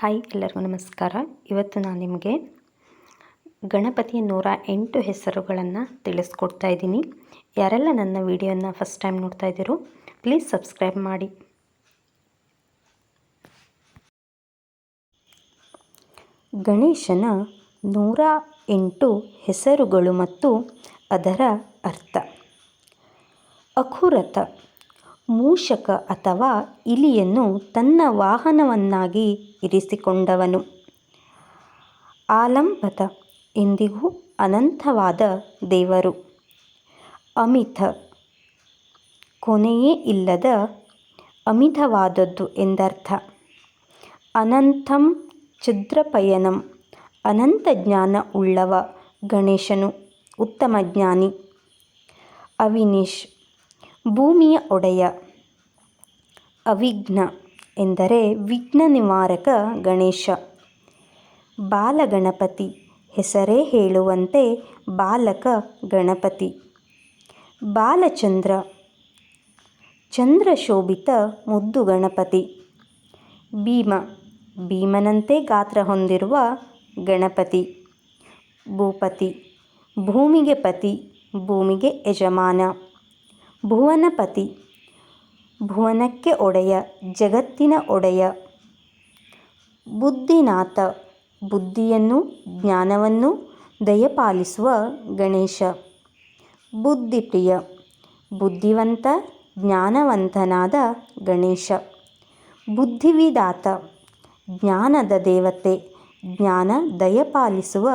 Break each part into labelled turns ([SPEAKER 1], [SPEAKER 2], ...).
[SPEAKER 1] Hi, ಎಲ್ಲರಿಗೂ ನಮಸ್ಕಾರ. ಇವತ್ತು ನಾನು ನಿಮಗೆ ಗಣಪತಿಯ ನೂರ ಎಂಟು ಹೆಸರುಗಳನ್ನು ತಿಳಿಸ್ಕೊಡ್ತಾ ಇದ್ದೀನಿ. ಯಾರೆಲ್ಲ ನನ್ನ ವಿಡಿಯೋನ ಫಸ್ಟ್ ಟೈಮ್ ನೋಡ್ತಾ ಇದ್ದೀರೋ ಪ್ಲೀಸ್ ಸಬ್ಸ್ಕ್ರೈಬ್ ಮಾಡಿ. ಗಣೇಶನ ನೂರ ಎಂಟು ಹೆಸರುಗಳು ಮತ್ತು ಅದರ ಅರ್ಥ. ಅಖುರತ ಮೂಷಕ ಅಥವಾ ಇಲಿಯನ್ನು ತನ್ನ ವಾಹನವನ್ನಾಗಿ ಇರಿಸಿಕೊಂಡವನು. ಆಲಂಬತ ಎಂದಿಗೂ ಅನಂತವಾದ ದೇವರು. ಅಮಿತ ಕೊನೆಯೇ ಇಲ್ಲದ ಅಮಿತವಾದದ್ದು ಎಂದರ್ಥ. ಅನಂತಂ ಛಿದ್ರಪಯನಂ ಅನಂತ ಜ್ಞಾನ ಉಳ್ಳವ ಗಣೇಶನು ಉತ್ತಮ ಜ್ಞಾನಿ. ಅವಿನೇಶ್ ಭೂಮಿಯ ಒಡೆಯ. ಅವಿಘ್ನ ಎಂದರೆ ವಿಘ್ನ ನಿವಾರಕ ಗಣೇಶ. ಬಾಲಗಣಪತಿ ಹೆಸರೇ ಹೇಳುವಂತೆ ಬಾಲಕ ಗಣಪತಿ. ಬಾಲಚಂದ್ರ ಚಂದ್ರಶೋಭಿತ ಮುದ್ದು ಗಣಪತಿ. ಭೀಮ ಭೀಮನಂತೆ ಗಾತ್ರ ಹೊಂದಿರುವ ಗಣಪತಿ. ಭೂಪತಿ ಭೂಮಿಗೆ ಪತಿ ಭೂಮಿಗೆ ಯಜಮಾನ. ಭುವನಪತಿ. ಭುವನಕ್ಕೆ ಒಡೆಯ, ಜಗತ್ತಿನ ಒಡೆಯ. ಬುದ್ಧಿನಾಥ, ಬುದ್ಧಿಯನ್ನು, ಜ್ಞಾನವನ್ನು ದಯಪಾಲಿಸುವ ಗಣೇಶ. ಬುದ್ಧಿಪ್ರಿಯ, ಬುದ್ಧಿವಂತ, ಜ್ಞಾನವಂತನಾದ ಗಣೇಶ. ಬುದ್ಧಿವಿದಾತ ಜ್ಞಾನದ ದೇವತೆ, ಜ್ಞಾನ ದಯಪಾಲಿಸುವ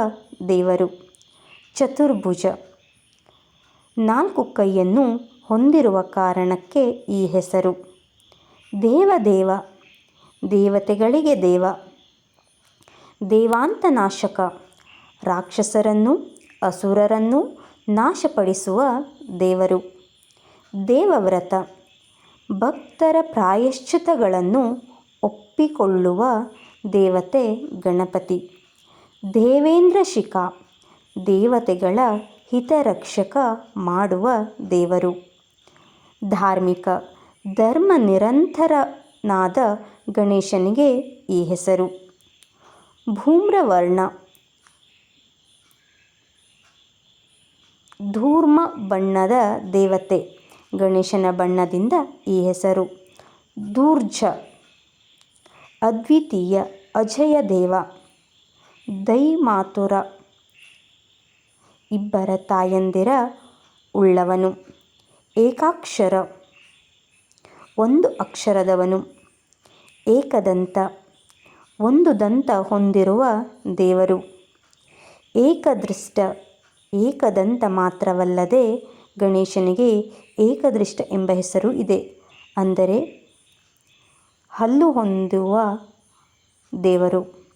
[SPEAKER 1] ದೇವರು. ಚತುರ್ಭುಜ, ನಾಲ್ಕು ಕೈಯನ್ನು ಹೊಂದಿರುವ ಕಾರಣಕ್ಕೆ ಈ ಹೆಸರು. ದೇವದೇವ ದೇವತೆಗಳಿಗೆ ದೇವ, ದೇವಾಂತನಾಶಕ, ರಾಕ್ಷಸರನ್ನು, ಅಸುರರನ್ನು ನಾಶಪಡಿಸುವ ದೇವರು. ದೇವವ್ರತ, ಭಕ್ತರ ಪ್ರಾಯಶ್ಚಿತಗಳನ್ನು ಒಪ್ಪಿಕೊಳ್ಳುವ ದೇವತೆ ಗಣಪತಿ. ದೇವೇಂದ್ರ ಶಿಖಾ, ದೇವತೆಗಳ ಹಿತರಕ್ಷಕ ಮಾಡುವ ದೇವರು. ಧಾರ್ಮಿಕ, ಧರ್ಮ ನಿರಂತರನಾದ ಗಣೇಶನಿಗೆ ಈ ಹೆಸರು. ಭೂಮ್ರವರ್ಣ, ಧೂರ್ಮ ಬಣ್ಣದ ದೇವತೆ, ಗಣೇಶನ ಬಣ್ಣದಿಂದ ಈ ಹೆಸರು. ದೂರ್ಜ ಅದ್ವಿತೀಯ, ಅಜಯ ದೇವ. ದೈಮಾತುರ, ಇಬ್ಬರ ತಾಯಂದಿರ ಉಳ್ಳವನು. ಏಕಾಕ್ಷರ. ಒಂದು ಅಕ್ಷರದವನು ಏಕದಂತ, ಒಂದು ದಂತ ಹೊಂದಿರುವ ದೇವರು. ಏಕದೃಷ್ಟ, ಏಕದಂತ ಮಾತ್ರವಲ್ಲದೆ ಗಣೇಶನಿಗೆ ಏಕದೃಷ್ಟ ಎಂಬ ಹೆಸರು ಇದೆ. ಅಂದರೆ, ಹಲ್ಲು ಹೊಂದುವ ದೇವರು.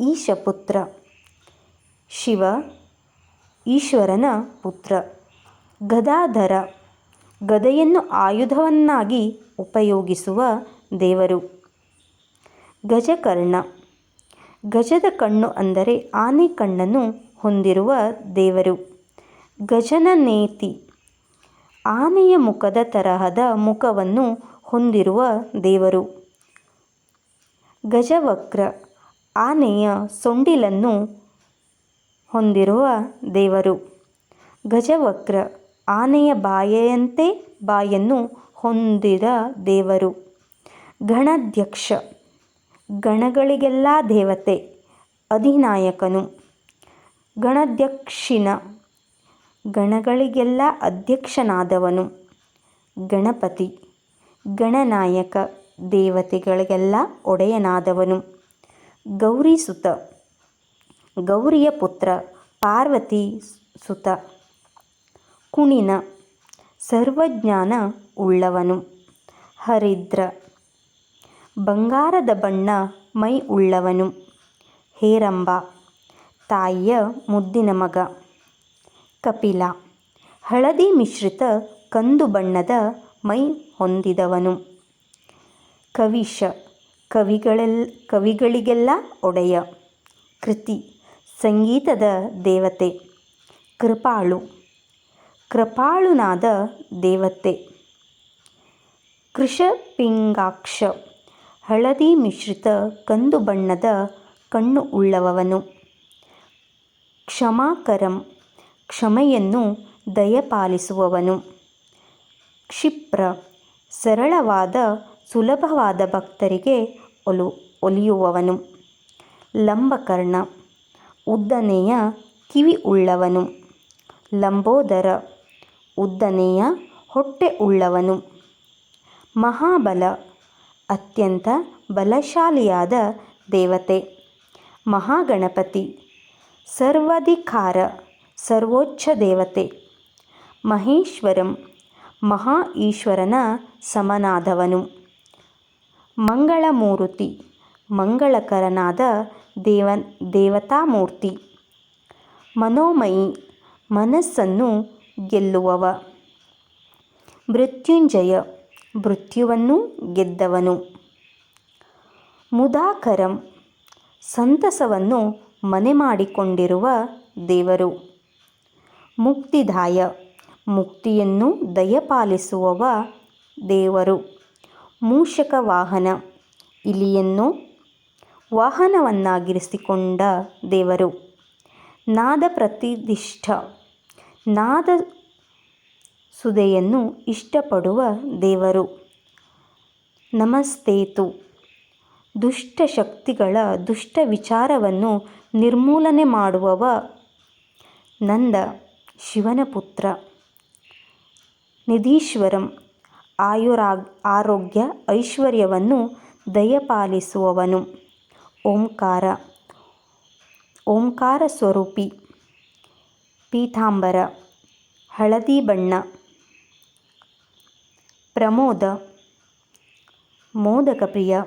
[SPEAKER 1] ಈಶಪುತ್ರ, ಶಿವ, ಈಶ್ವರನ ಪುತ್ರ. ಗದಾಧರ ಗದೆಯನ್ನು ಆಯುಧವನ್ನಾಗಿ ಉಪಯೋಗಿಸುವ ದೇವರು. ಗಜಕರ್ಣ. ಗಜದ ಕಣ್ಣು ಅಂದರೆ ಆನೆ ಕಣ್ಣನ್ನು ಹೊಂದಿರುವ ದೇವರು. ಗಜನನೇತಿ ಆನೆಯ ಮುಖದ ತರಹದ ಮುಖವನ್ನು ಹೊಂದಿರುವ ದೇವರು. ಗಜವಕ್ರ. ಆನೆಯ ಸೊಂಡಿಲನ್ನು ಹೊಂದಿರುವ ದೇವರು. ಗಜವಕ್ರ. ಆನೆಯ ಬಾಯಂತೆ ಬಾಯನ್ನು ಹೊಂದಿದ ದೇವರು. ಗಣಾಧ್ಯಕ್ಷ. ಗಣಗಳಿಗೆಲ್ಲ ದೇವತೆ, ಅಧಿನಾಯಕನು. ಗಣಾಧ್ಯಕ್ಷಿಣ ಗಣಗಳಿಗೆಲ್ಲ ಅಧ್ಯಕ್ಷನಾದವನು. ಗಣಪತಿ. ಗಣನಾಯಕ. ದೇವತೆಗಳಿಗೆಲ್ಲ ಒಡೆಯನಾದವನು. ಗೌರಿ ಸುತ ಗೌರಿಯ ಪುತ್ರ ಪಾರ್ವತಿ ಸುತ ಕುಣಿನ ಸರ್ವಜ್ಞಾನ ಉಳ್ಳವನು. ಹರಿದ್ರ, ಬಂಗಾರದ ಬಣ್ಣ ಮೈ ಉಳ್ಳವನು. ಹೇರಂಬ, ತಾಯಿಯ ಮುದ್ದಿನ ಮಗ. ಕಪಿಲ, ಹಳದಿ ಮಿಶ್ರಿತ ಕಂದು ಬಣ್ಣದ ಮೈ ಹೊಂದಿದವನು. ಕವಿಶ ಕವಿಗಳೆಲ್, ಕವಿಗಳಿಗೆಲ್ಲ ಒಡೆಯ. ಕೃತಿ, ಸಂಗೀತದ ದೇವತೆ. ಕೃಪಾಳು ಕೃಪಾಳುನಾದ ದೇವತೆ. ಕೃಷಪಿಂಗಾಕ್ಷ ಹಳದಿ ಮಿಶ್ರಿತ ಕಂದು ಬಣ್ಣದ ಕಣ್ಣು ಉಳ್ಳವನು ಕ್ಷಮಾಕರಂ ಕ್ಷಮೆಯನ್ನು ದಯಪಾಲಿಸುವವನು. ಕ್ಷಿಪ್ರ ಸರಳವಾದ ಸುಲಭವಾದ ಭಕ್ತರಿಗೆ ಒಲು ಒಲಿಯುವವನು. ಲಂಬಕರ್ಣ ಉದ್ದನೆಯ ಕಿವಿ ಉಳ್ಳವನು. ಲಂಬೋದರ ಉದ್ದನೆಯ ಹೊಟ್ಟೆ ಉಳ್ಳವನು. ಮಹಾಬಲ ಅತ್ಯಂತ ಬಲಶಾಲಿಯಾದ ದೇವತೆ. ಮಹಾಗಣಪತಿ ಸರ್ವಾಧಿಕಾರ ಸರ್ವೋಚ್ಚ ದೇವತೆ. ಮಹೇಶ್ವರಂ ಮಹಾ ಈಶ್ವರನ ಸಮನಾದವನು. ಮಂಗಳಮೂರ್ತಿ ಮಂಗಳಕರನಾದ ದೇವ ದೇವತಾಮೂರ್ತಿ. ಮನೋಮಯಿ ಮನಸ್ಸನ್ನು ಗೆಲ್ಲುವವ. ಮೃತ್ಯುಂಜಯ ಮೃತ್ಯುವನ್ನು ಗೆದ್ದವನು. ಮುದಾಕರಂ ಸಂತಸವನ್ನು ಮನೆ ಮಾಡಿಕೊಂಡಿರುವ ದೇವರು. ಮುಕ್ತಿದಾಯ ಮುಕ್ತಿಯನ್ನು ದಯಪಾಲಿಸುವವ ದೇವರು. ಮೂಷಕ ವಾಹನ ಇಲಿಯನ್ನು ವಾಹನವನ್ನಾಗಿರಿಸಿಕೊಂಡ ದೇವರು. ನಾದ ಪ್ರತಿಷ್ಠ ನಾದ ಸುದೆಯನ್ನು ಇಷ್ಟಪಡುವ ದೇವರು. ನಮಸ್ತೇತು. ದುಷ್ಟ ಶಕ್ತಿಗಳ ದುಷ್ಟ ವಿಚಾರವನ್ನು ನಿರ್ಮೂಲನೆ ಮಾಡುವವ ನಂದ ಶಿವನ ಪುತ್ರ. ನಿಧೀಶ್ವರಂ ಆಯುರಾ ಆರೋಗ್ಯ ಐಶ್ವರ್ಯವನ್ನು ದಯಪಾಲಿಸುವವನು. ಓಂಕಾರ. ಓಂಕಾರ ಸ್ವರೂಪಿ. ಪೀತಾಂಬರ, ಹಳದಿ ಬಣ್ಣ, ಪ್ರಮೋದ, ಮೋದಕ ಪ್ರಿಯ,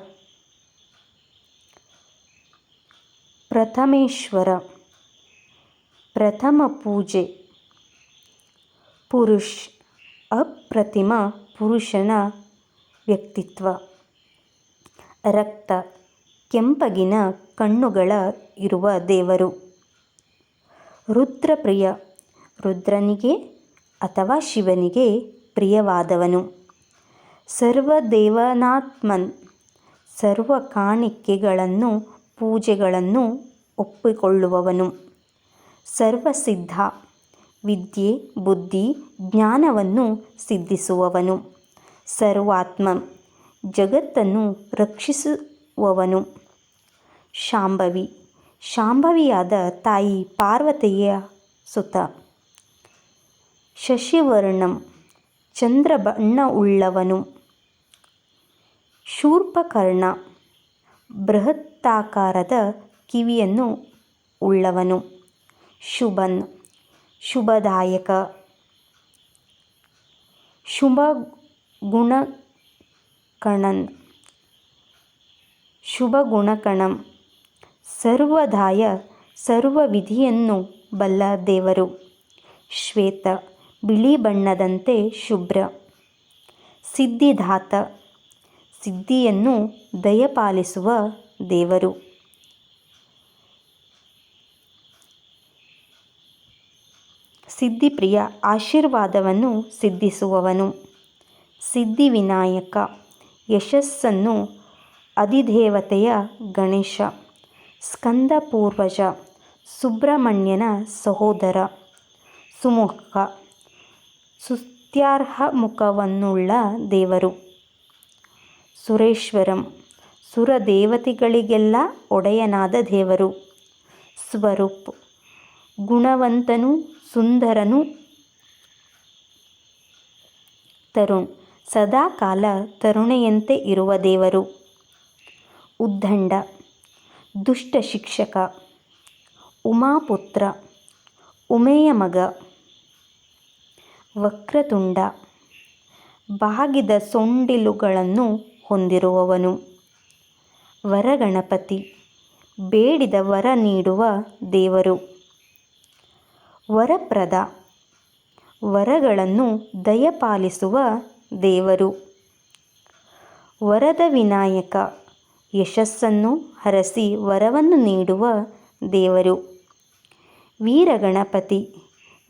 [SPEAKER 1] ಪ್ರಥಮೇಶ್ವರ, ಪ್ರಥಮ ಪೂಜೆ, ಪುರುಷ್, ಅಪ್ರತಿಮ ಪುರುಷನ ವ್ಯಕ್ತಿತ್ವ, ರಕ್ತ, ಕೆಂಪಗಿನ ಕಣ್ಣುಗಳ ಇರುವ ದೇವರು. ರುದ್ರಪ್ರಿಯ. ರುದ್ರನಿಗೆ ಅಥವಾ ಶಿವನಿಗೆ ಪ್ರಿಯವಾದವನು. ಸರ್ವದೇವನಾತ್ಮನ್ ಸರ್ವ ಕಾಣಿಕೆಗಳನ್ನು ಪೂಜೆಗಳನ್ನು ಒಪ್ಪಿಕೊಳ್ಳುವವನು. ಸರ್ವಸಿದ್ಧ ವಿದ್ಯೆ, ಬುದ್ಧಿ, ಜ್ಞಾನವನ್ನು ಸಿದ್ಧಿಸುವವನು. ಸರ್ವಾತ್ಮ ಜಗತ್ತನ್ನು ರಕ್ಷಿಸುವವನು. ಶಾಂಭವಿ ಶಾಂಭವಿಯಾದ ತಾಯಿ ಪಾರ್ವತಿಯ ಸುತ ಶಶಿವರ್ಣಂ ಚಂದ್ರ ಬಣ್ಣವುಳ್ಳವನು ಶೂರ್ಪಕರ್ಣ ಬೃಹತ್ತಾಕಾರದ ಕಿವಿಯನ್ನು ಉಳ್ಳವನು. ಶುಭನ್ ಶುಭದಾಯಕ. ಶುಭ ಗುಣಕಣನ್ ಶುಭ ಗುಣಕಣಂ ಸರ್ವದಾಯ ಸರ್ವ ವಿಧಿಯನ್ನು ಬಲ್ಲ ದೇವರು. ಶ್ವೇತ ಬಿಳಿ ಬಣ್ಣದಂತೆ ಶುಭ್ರ. ಸಿದ್ಧಿದಾತ ಸಿದ್ಧಿಯನ್ನು ದಯಪಾಲಿಸುವ ದೇವರು. ಸಿದ್ಧಿಪ್ರಿಯ ಆಶೀರ್ವಾದವನ್ನು ಸಿದ್ಧಿಸುವವನು. ಸಿದ್ಧಿವಿನಾಯಕ ಯಶಸ್ಸನ್ನು ಅಧಿದೇವತೆಯ ಗಣೇಶ. ಸ್ಕಂದ ಪೂರ್ವಜ ಸುಬ್ರಹ್ಮಣ್ಯನ ಸಹೋದರ ಸುಮುಖ ಸುತ್ಯಾರ್ಹ ಮುಖವನ್ನುಳ್ಳ ದೇವರು. ಸುರೇಶ್ವರಂ ಸುರದೇವತೆಗಳಿಗೆಲ್ಲ ಒಡೆಯನಾದ ದೇವರು. ಸ್ವರೂಪ್ ಗುಣವಂತನು ಸುಂದರನು ತರುಣ್ ಸದಾಕಾಲ ತರುಣೆಯಂತೆ ಇರುವ ದೇವರು. ಉದ್ದಂಡ ದುಷ್ಟ ಶಿಕ್ಷಕ, ಉಮಾಪುತ್ರ, ಉಮೆಯ ಮಗ, ವಕ್ರತುಂಡ, ಬಾಗಿದ ಸೊಂಡಿಲುಗಳನ್ನು ಹೊಂದಿರುವವನು. ವರಗಣಪತಿ, ಬೇಡಿದ ವರ ನೀಡುವ ದೇವರು. ವರಪ್ರದ, ವರಗಳನ್ನು ದಯಪಾಲಿಸುವ ದೇವರು. ವರದ ವಿನಾಯಕ ಯಶಸ್ಸನ್ನು ಹರಸಿ ವರವನ್ನು ನೀಡುವ ದೇವರು. ವೀರಗಣಪತಿ,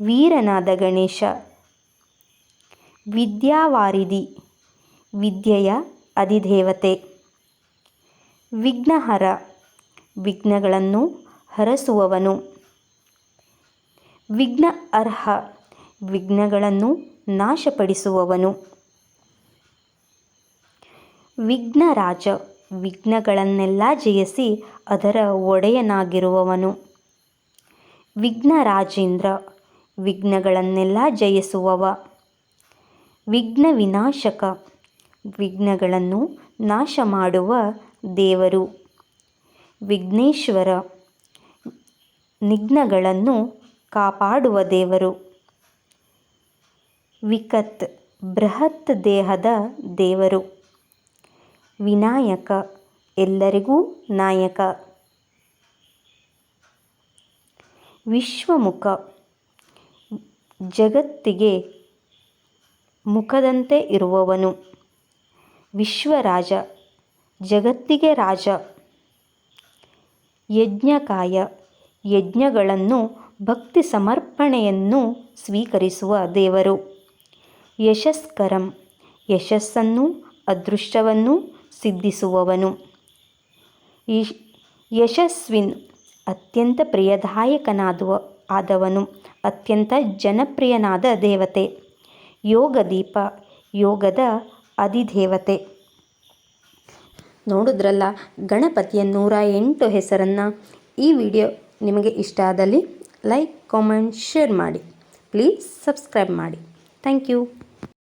[SPEAKER 1] ವೀರನಾದ ಗಣೇಶ. ವಿದ್ಯಾವಾರಿಧಿ, ವಿದ್ಯೆಯ ಅಧಿದೇವತೆ. ವಿಘ್ನಹರ, ವಿಘ್ನಗಳನ್ನು ಹರಸುವವನು. ವಿಘ್ನ ಅರ್ಹ ವಿಘ್ನಗಳನ್ನು ನಾಶಪಡಿಸುವವನು. ವಿಘ್ನರಾಜ ವಿಘ್ನಗಳನ್ನೆಲ್ಲ ಜಯಿಸಿ ಅದರ ಒಡೆಯನಾಗಿರುವವನು. ವಿಘ್ನ ರಾಜೇಂದ್ರ ವಿಘ್ನಗಳನ್ನೆಲ್ಲ ಜಯಿಸುವವ. ವಿಘ್ನ ವಿನಾಶಕ ವಿಘ್ನಗಳನ್ನು ನಾಶ ಮಾಡುವ ದೇವರು. ವಿಘ್ನೇಶ್ವರ, ನಿಘ್ನಗಳನ್ನು ಕಾಪಾಡುವ ದೇವರು. ವಿಕತ್, ಬೃಹತ್ ದೇಹದ ದೇವರು. ವಿನಾಯಕ, ಎಲ್ಲರಿಗೂ ನಾಯಕ. ವಿಶ್ವಮುಖ, ಜಗತ್ತಿಗೆ ಮುಖದಂತೆ ಇರುವವನು. ವಿಶ್ವರಾಜ, ಜಗತ್ತಿಗೆ ರಾಜ. ಯಜ್ಞಕಾಯ, ಯಜ್ಞಗಳನ್ನು ಭಕ್ತಿ ಸಮರ್ಪಣೆಯನ್ನು ಸ್ವೀಕರಿಸುವ ದೇವರು. ಯಶಸ್ಕರಂ, ಯಶಸ್ಸನ್ನು, ಅದೃಷ್ಟವನ್ನು ಸಿದ್ಧಿಸುವವನು. ಯಶಸ್ವಿನ್ ಅತ್ಯಂತ ಪ್ರಿಯದಾಯಕನಾದುವ, ಆದವನು ಅತ್ಯಂತ ಜನಪ್ರಿಯನಾದ ದೇವತೆ. ಯೋಗದೀಪ, ಯೋಗದ ಅಧಿದೇವತೆ. ನೋಡಿದ್ರಲ್ಲ, ಗಣಪತಿಯ ನೂರ ಎಂಟು ಹೆಸರನ್ನು ಈ ವಿಡಿಯೋ ನಿಮಗೆ ಇಷ್ಟ ಆದಲ್ಲಿ ಲೈಕ್, ಕಾಮೆಂಟ್, ಶೇರ್ ಮಾಡಿ. ಪ್ಲೀಸ್ ಸಬ್ಸ್ಕ್ರೈಬ್ ಮಾಡಿ. Thank you.